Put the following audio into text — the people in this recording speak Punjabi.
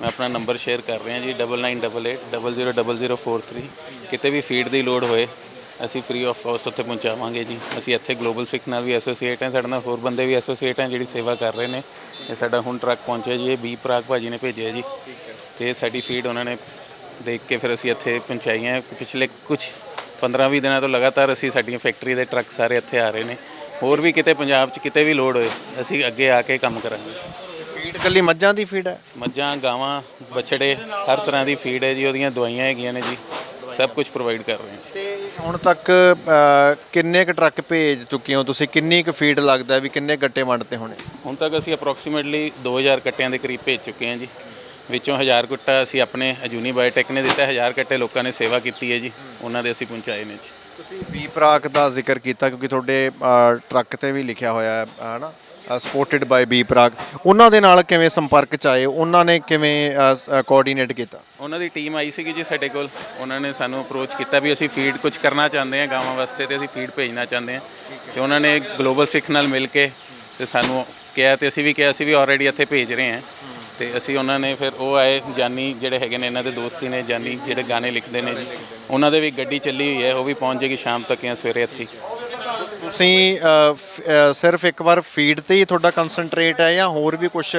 ਮੈਂ ਆਪਣਾ ਨੰਬਰ ਸ਼ੇਅਰ ਕਰ ਰਿਹਾ ਜੀ 9988000043 ਕਿਤੇ ਵੀ ਫੀਡ ਦੀ ਲੋੜ ਹੋਏ, ਅਸੀਂ ਫ੍ਰੀ ਆਫ ਕਾਸਟ ਉੱਥੇ ਪਹੁੰਚਾਵਾਂਗੇ ਜੀ। ਅਸੀਂ ਇੱਥੇ ਗਲੋਬਲ ਸਿੱਖ ਨਾਲ ਵੀ ਐਸੋਸੀਏਟ ਹਾਂ, ਸਾਡੇ ਨਾਲ ਹੋਰ ਬੰਦੇ ਵੀ ਐਸੋਸੀਏਟ ਹਨ ਜਿਹੜੀ ਸੇਵਾ ਕਰ ਰਹੇ ਨੇ। ਇਹ ਸਾਡਾ ਹੁਣ ਟਰੱਕ ਪਹੁੰਚਿਆ ਜੀ, ਇਹ ਬੀ ਪ੍ਰਾਗ ਭਾਜੀ ਨੇ ਭੇਜਿਆ ਜੀ। ਤੇ ਸਾਡੀ ਫੀਡ ਉਹਨਾਂ ਨੇ ਦੇਖ ਕੇ ਫਿਰ ਅਸੀਂ ਇੱਥੇ ਪਹੁੰਚਾਈ ਹੈ ਪਿਛਲੇ ਕੁਝ 15-20 ਦਿਨਾਂ ਤੋਂ ਲਗਾਤਾਰ ਅਸੀਂ ਸਾਡੀਆਂ ਫੈਕਟਰੀ ਦੇ ਟਰੱਕ ਸਾਰੇ ਇੱਥੇ ਆ ਰਹੇ ਨੇ। ਹੋਰ ਵੀ ਕਿਤੇ ਪੰਜਾਬ 'ਚ ਕਿਤੇ ਵੀ ਲੋੜ ਹੋਏ, ਅਸੀਂ ਅੱਗੇ ਆ ਕੇ ਕੰਮ ਕਰਾਂਗੇ। ਫੀਡ ਕੱਲੀ ਮੱਝਾਂ ਦੀ ਫੀਡ ਹੈ? ਮੱਝਾਂ ਗਾਵਾਂ ਬਛੜੇ ਹਰ ਤਰ੍ਹਾਂ ਦੀ ਫੀਡ ਹੈ ਜੀ ਉਹਦੀਆਂ ਦਵਾਈਆਂ ਹੈਗੀਆਂ ਨੇ ਜੀ। ਸਭ ਕੁਝ ਪ੍ਰੋਵਾਈਡ ਕਰ ਰਹੇ ਹਾਂ। ਤੇ ਹੁਣ ਤੱਕ ਅ, ਕਿੰਨੇ ਕੁ ਟਰੱਕ ਭੇਜ ਚੁੱਕੇ ਹੋ ਤੁਸੀਂ? ਕਿੰਨੀ ਕੁ ਫੀਡ ਲੱਗਦਾ ਵੀ ਕਿੰਨੇ ਗੱਟੇ ਵੰਡਤੇ ਹੋਣੇ? ਹੁਣ ਤੱਕ ਅਸੀਂ ਅਪਰੋਕਸੀਮੇਟਲੀ 2000 ਕੱਟਿਆਂ ਦੇ ਕਰੀਬ ਭੇਜ ਚੁੱਕੇ ਹਾਂ ਜੀ। ਵਿੱਚੋਂ 1000 ਕੁੱਟਾ ਅਸੀਂ ਆਪਣੇ ਅਜੂਨੀ ਬਾਇਓਟੈਕ ਨੇ ਦਿੱਤਾ 1000 ਕੱਟੇ ਲੋਕਾਂ ਨੇ ਸੇਵਾ ਕੀਤੀ ਹੈ ਜੀ। ਉਹਨਾਂ ਦੇ ਅਸੀਂ ਪਹੁੰਚਾਏ ਨੇ ਜੀ। ਤੁਸੀਂ ਬੀ ਪ੍ਰਾਕ ਦਾ ਜ਼ਿਕਰ ਕੀਤਾ ਕਿਉਂਕਿ ਤੁਹਾਡੇ ਅ, ਟਰੱਕ ਤੇ ਵੀ ਲਿਖਿਆ ਹੋਇਆ ਹੈ ਹਨਾ? Supported by B Praak. ਉਹਨਾਂ ਦੇ ਨਾਲ ਕਿਵੇਂ ਸੰਪਰਕ ਚ ਆਏ? ਉਹਨਾਂ ਨੇ ਕਿਵੇਂ ਕੋਆਰਡੀਨੇਟ ਕੀਤਾ? ਉਹਨਾਂ ਦੀ ਟੀਮ ਆਈ ਸੀਗੀ ਜੀ ਸਾਡੇ ਕੋਲ। ਉਹਨਾਂ ਨੇ ਸਾਨੂੰ ਅਪਰੋਚ ਕੀਤਾ ਵੀ ਅਸੀਂ ਫੀਡ ਕੁਝ ਕਰਨਾ ਚਾਹੁੰਦੇ ਹਾਂ ਗਾਵਾਂ ਵਾਸਤੇ ਤੇ ਅਸੀਂ ਫੀਡ ਭੇਜਣਾ ਚਾਹੁੰਦੇ ਹਾਂ। ਤੇ ਉਹਨਾਂ ਨੇ ਗਲੋਬਲ ਸਿੱਖ ਨਾਲ ਮਿਲ ਕੇ ਤੇ ਸਾਨੂੰ ਕਿਹਾ ਤੇ ਅਸੀਂ ਵੀ ਕਿਹਾ ਅਸੀਂ ਵੀ ਆਲਰੇਡੀ ਇੱਥੇ ਭੇਜ ਰਹੇ ਹਾਂ। ਤੇ ਅਸੀਂ ਉਹਨਾਂ ਨੇ ਫਿਰ ਉਹ ਆਏ ਜਾਨੀ ਜਿਹੜੇ ਹੈਗੇ ਨੇ ਇਹਨਾਂ ਦੇ ਦੋਸਤੀ ਨੇ ਜਾਨੀ ਜਿਹੜੇ ਗਾਣੇ ਲਿਖਦੇ ਨੇ ਜੀ ਉਹਨਾਂ ਦੇ ਵੀ ਗੱਡੀ ਚੱਲੀ ਹੋਈ ਹੈ ਉਹ ਵੀ ਪਹੁੰਚ ਜਾਏਗੀ ਸ਼ਾਮ ਤੱਕ ਜਾਂ ਸਵੇਰੇ ਇੱਥੇ ਹੀ। ਤੁਸੀਂ ਅ, ਫ- ਅ, ਸਿਰਫ ਇੱਕ ਵਾਰ ਫੀਡ ਤੇ ਹੀ ਤੁਹਾਡਾ ਕਨਸੈਂਟਰੇਟ ਹੈ ਜਾਂ ਹੋਰ ਵੀ ਕੁਝ